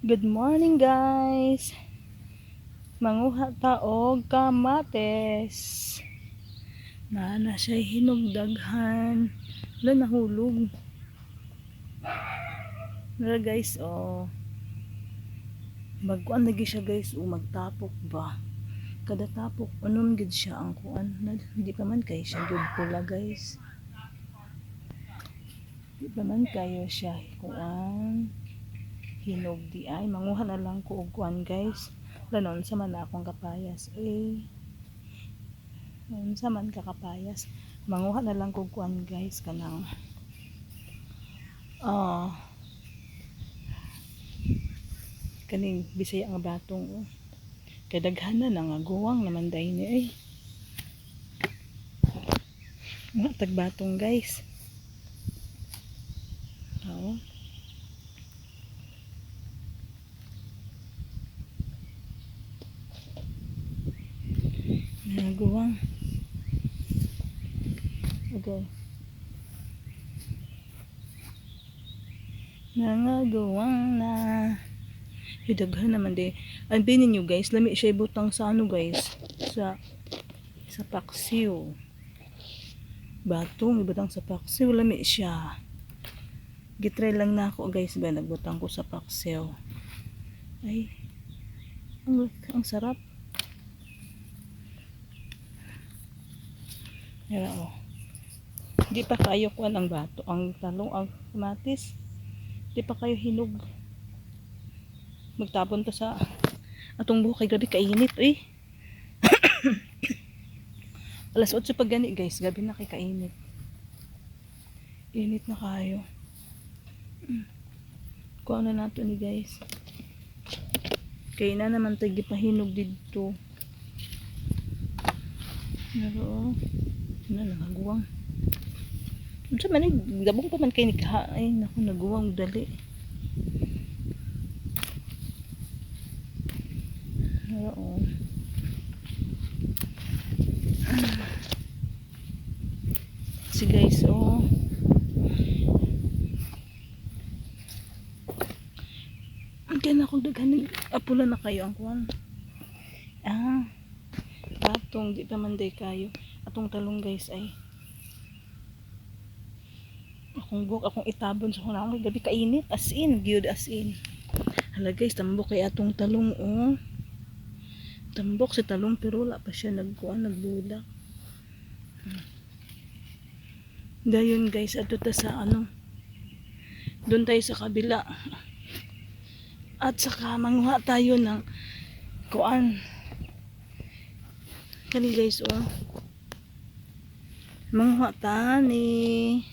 Good morning guys. Manguha ta og kamates. Nana siya hinugdaghan. Wala nahulog. Wala guys, oh. Magkuan lagi siya guys, oh, magtapok ba. Kada tapok, unom gid siya ang kuan. Na- Hindi pa man kay siya good pula guys. Hindi pa man kayo siya kuan hinog di ay. Manguha na lang ko og kuan guys. Lanon sa man akong kapayas eh. Lanon sa man ka kapayas. Manguha na lang ko og kuan guys kanang ah kaning bisaya nga batong oh. kay na nga guwang naman day ni ay mga tagbatong guys Oo. Nagaguwang. Okay. Nangagawang na. Hidaghan naman di. Ang binin nyo guys, lami siya ibutang sa ano guys. Sa sa paksiw. Batong ibutang sa paksiw, lami siya. Gitry lang na ako guys ba, nagbutang ko sa paksiw. Ay, ang, ang sarap. Yan o. Di pa kayo kuan ang bato, ang talong, ang kamatis. Di pa kayo hinog. Magtapon to sa atong buhok kay grabe kainit eh. Alas 8 pag gani guys, gabi na kay kainit. Init na kayo. Kuha na nato ni guys. Kaya na naman tagi pahinog dito. Pero, na nagaguwang. Unsa man ni pa man kay ni ay naku naguwang dali. Oo. Si guys, oh. Kaya na akong daghan apula na kayo ang kuwan. Ah. Batong di pa man day kayo. Atong talong guys ay. Akong buhok akong itabon sa kuna akong gabi kainit as in gyud as in. Hala guys tambok kay atong talong oh. Tambok sa talong pero wala pa siya nagkuan nagbulak Hmm. dayon guys ato ta sa ano doon tayo sa kabila. At saka manguha tayo ng kuan. Kani guys oh manguha tani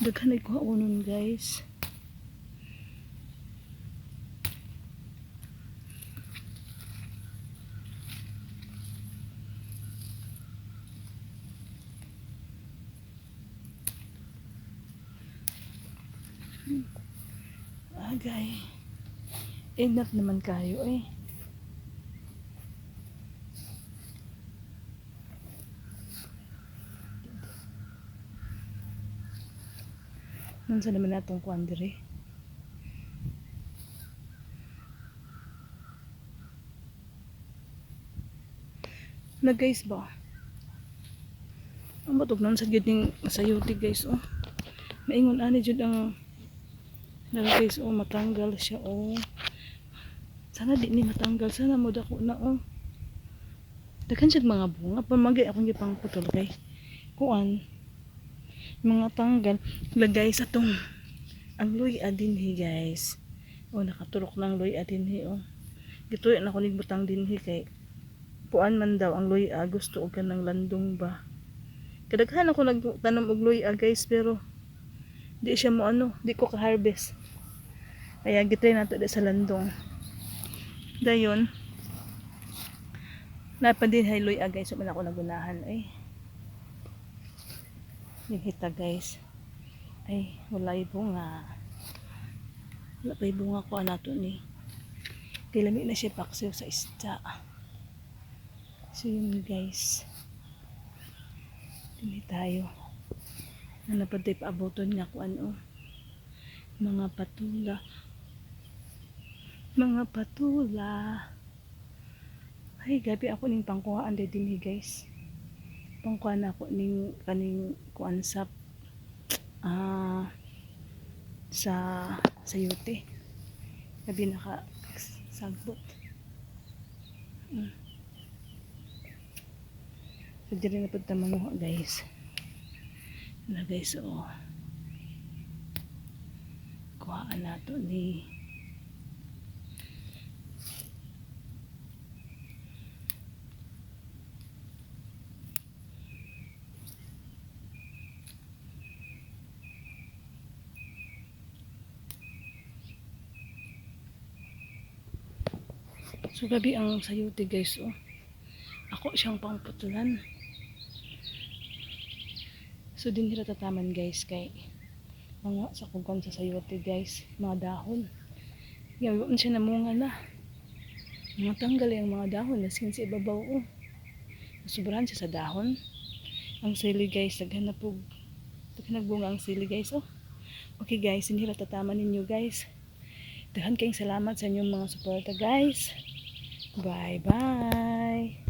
daghan ay kuha unon guys. Agay enough naman kayo eh Nansa naman natong kuan diri? Na guys ba? Ang batog nun sa gid ning sayuti guys oh. Maingon ani jud ang na guys oh matanggal siya oh. Sana di ni matanggal. Sana mo dako na oh. Daghan siya mga bunga. Pamagay akong gipang putol kay kuan. Mga tanggal. Lagay sa tong ang loy adinhi guys. O nakatulok ng loy adinhi o gituyo na ko butang dinhi kay puan man daw ang loy a. Gusto og kanang landong ba? Kadaghan ako nagtanom og loy a guys pero di siya mo ano di ko ka harvest kaya gitry nato di sa landong dayon. Napadin hay loy a guys. So man ako nagunahan ay. Yung hita guys. Ay wala bunga. Wala pa bunga ko nato ni. Kilami na siya paksiw sa isda. So yun guys. Dili tayo. Ano pa tayo paaboton nga kung ano. Mga patula. Mga patula. Ay, gabi ako ning pangkuhaan din dinhi guys. Pangkuhaan ako ning kaning kuan sa ah sa sa yote. Gabi naka sagbot. Mm. So, diri na po tamamuha guys. Na guys, oh. Kuhaan na to ni So gabi ang sayote guys oh. Ako siyang pangputulan. So din nila tataman guys kay mga sa kugon sa sayote guys, mga dahon. Gawin siya namunga na. Mga tanggal yung mga dahon na sa ibabaw oh. Sobrahan siya sa dahon. Ang sili guys, daghan na po. Nagbunga ang sili guys oh. Okay guys, hindi nila tataman ninyo guys. Daghan kayong salamat sa inyong mga suporta guys. Bye bye.